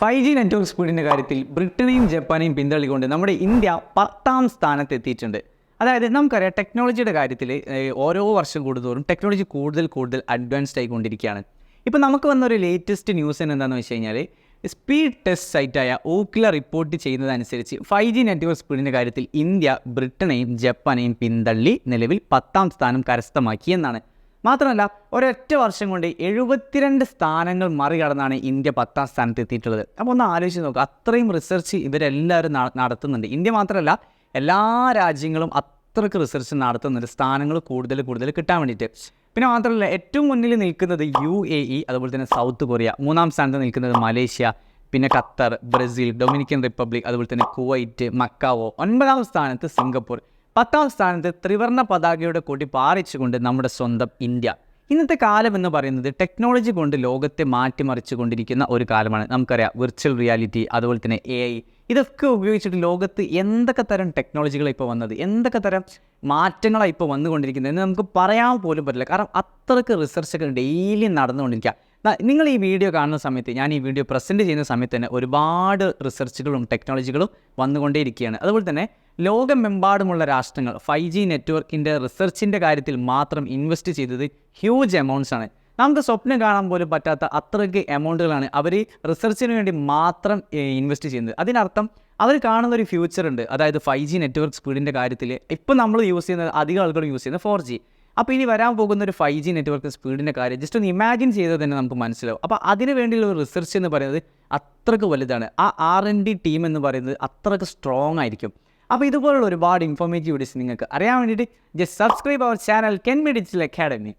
Five G network സ്പീഡിന്റെ കാര്യത്തിൽ ബ്രിട്ടനെയും ജപ്പാനെയും പിന്തള്ളിക്കൊണ്ട് നമ്മുടെ ഇന്ത്യ പത്താം സ്ഥാനത്ത് എത്തിയിട്ടുണ്ട് അതായത് നമുക്കറിയാം ടെക്നോളജിയുടെ കാര്യത്തിൽ ഓരോ വർഷം കൂടുതലും ടെക്നോളജി കൂടുതൽ കൂടുതൽ അഡ്വാൻസ്ഡ് ആയിക്കൊണ്ടിരിക്കുകയാണ്. ഇപ്പോൾ നമുക്ക് വന്ന ഒരു ലേറ്റസ്റ്റ് ന്യൂസ് എന്താണെന്ന് വെച്ച് കഴിഞ്ഞാൽ സ്പീഡ് ടെസ്റ്റ് സൈറ്റായ ഓക്കില റിപ്പോർട്ട് ചെയ്യുന്നതനുസരിച്ച് ഫൈവ് ജി നെറ്റ്വർക്ക് സ്പീഡിന്റെ കാര്യത്തിൽ ഇന്ത്യ ബ്രിട്ടനെയും ജപ്പാനെയും പിന്തള്ളി നിലവിൽ പത്താം സ്ഥാനം കരസ്ഥമാക്കി എന്നാണ്. മാത്രമല്ല ഒരൊറ്റ വർഷം കൊണ്ട് എഴുപത്തിരണ്ട് സ്ഥാനങ്ങൾ മറികടന്നാണ് ഇന്ത്യ പത്താം സ്ഥാനത്ത് എത്തിയിട്ടുള്ളത് അപ്പോൾ ഒന്ന് ആലോചിച്ച് നോക്കുക അത്രയും റിസർച്ച് ഇവരെല്ലാവരും നട- നടത്തുന്നുണ്ട്. ഇന്ത്യ മാത്രമല്ല എല്ലാ രാജ്യങ്ങളും അത്രയ്ക്ക് റിസർച്ച് നടത്തുന്നുണ്ട്. സ്ഥാനങ്ങൾ കൂടുതൽ കൂടുതൽ കിട്ടാൻ വേണ്ടിയിട്ട്. പിന്നെ മാത്രമല്ല ഏറ്റവും മുന്നിൽ നിൽക്കുന്നത് യു എ ഇ അതുപോലെ തന്നെ സൗത്ത് കൊറിയ. മൂന്നാം സ്ഥാനത്ത് നിൽക്കുന്നത് മലേഷ്യ പിന്നെ ഖത്തർ ബ്രസീൽ ഡൊമിനിക്കൻ റിപ്പബ്ലിക് അതുപോലെ തന്നെ കുവൈറ്റ് മക്കാവോ. ഒൻപതാം സ്ഥാനത്ത് സിംഗപ്പൂർ. പത്താം സ്ഥാനത്ത് ത്രിവർണ പതാകയുടെ കൊടി പാറിച്ചുകൊണ്ട് നമ്മുടെ സ്വന്തം ഇന്ത്യ. ഇന്നത്തെ കാലം എന്ന് പറയുന്നത് ടെക്നോളജി കൊണ്ട് ലോകത്തെ മാറ്റിമറിച്ചുകൊണ്ടിരിക്കുന്ന ഒരു കാലമാണ്. നമുക്കറിയാം വിർച്വൽ റിയാലിറ്റി അതുപോലെ തന്നെ എ ഐ ഇതൊക്കെ ഉപയോഗിച്ചിട്ട് ലോകത്ത് എന്തൊക്കെ തരം ടെക്നോളജികളാണ് ഇപ്പോൾ വന്നത്? എന്തൊക്കെ തരം മാറ്റങ്ങളാണ് ഇപ്പോൾ വന്നുകൊണ്ടിരിക്കുന്നത് എന്ന് നമുക്ക് പറയാൻ പോലും പറ്റില്ല. കാരണം അത്രയ്ക്ക് റിസർച്ചൊക്കെ ഡെയിലി നടന്നുകൊണ്ടിരിക്കുക നിങ്ങൾ ഈ വീഡിയോ കാണുന്ന സമയത്ത് ഞാൻ ഈ വീഡിയോ പ്രസന്റ് ചെയ്യുന്ന സമയത്ത് തന്നെ ഒരുപാട് റിസർച്ചുകളും ടെക്നോളജികളും വന്നുകൊണ്ടേയിരിക്കുകയാണ്. അതുപോലെ തന്നെ ലോകമെമ്പാടുമുള്ള രാഷ്ട്രങ്ങൾ ഫൈവ് ജി നെറ്റ്വർക്കിന്റെ റിസർച്ചിന്റെ കാര്യത്തിൽ മാത്രം ഇൻവെസ്റ്റ് ചെയ്തത് ഹ്യൂജ് എമൗണ്ട്സ് ആണ്. നമുക്ക് സ്വപ്നം കാണാൻ പോലും പറ്റാത്ത അത്രയ്ക്ക് എമൗണ്ടുകളാണ് അവർ റിസർച്ചിന് വേണ്ടി മാത്രം ഇൻവെസ്റ്റ് ചെയ്യുന്നത്. അതിനർത്ഥം അവർ കാണുന്ന ഒരു ഫ്യൂച്ചർ ഉണ്ട്. അതായത് ഫൈവ് ജി നെറ്റ്വർക്ക് സ്പീഡിന്റെ കാര്യത്തിൽ ഇപ്പം നമ്മൾ യൂസ് ചെയ്യുന്നത് അധികം ആളുകളും യൂസ് ചെയ്യുന്നത് ഫോർ ജി അപ്പോൾ ഇനി വരാൻ പോകുന്ന ഒരു ഫൈവ് ജി നെറ്റ്വർക്ക് സ്പീഡിന്റെ കാര്യം ജസ്റ്റ് ഒന്ന് ഇമാജിൻ ചെയ്താൽ തന്നെ നമുക്ക് മനസ്സിലാവും. അപ്പോൾ അതിന് വേണ്ടിയുള്ള റിസർച്ച് എന്ന് പറയുന്നത് അത്രയ്ക്ക് വലുതാണ്. ആ ആർ എൻ ഡി ടീം എന്ന് പറയുന്നത് അത്രയ്ക്ക് സ്ട്രോങ് ആയിരിക്കും. അപ്പോൾ ഇതുപോലുള്ള ഒരുപാട് ഇൻഫോർമേറ്റീവ് വീഡിയോസ് നിങ്ങൾക്ക് അറിയാൻ വേണ്ടിയിട്ട് just subscribe our channel Ken medical academy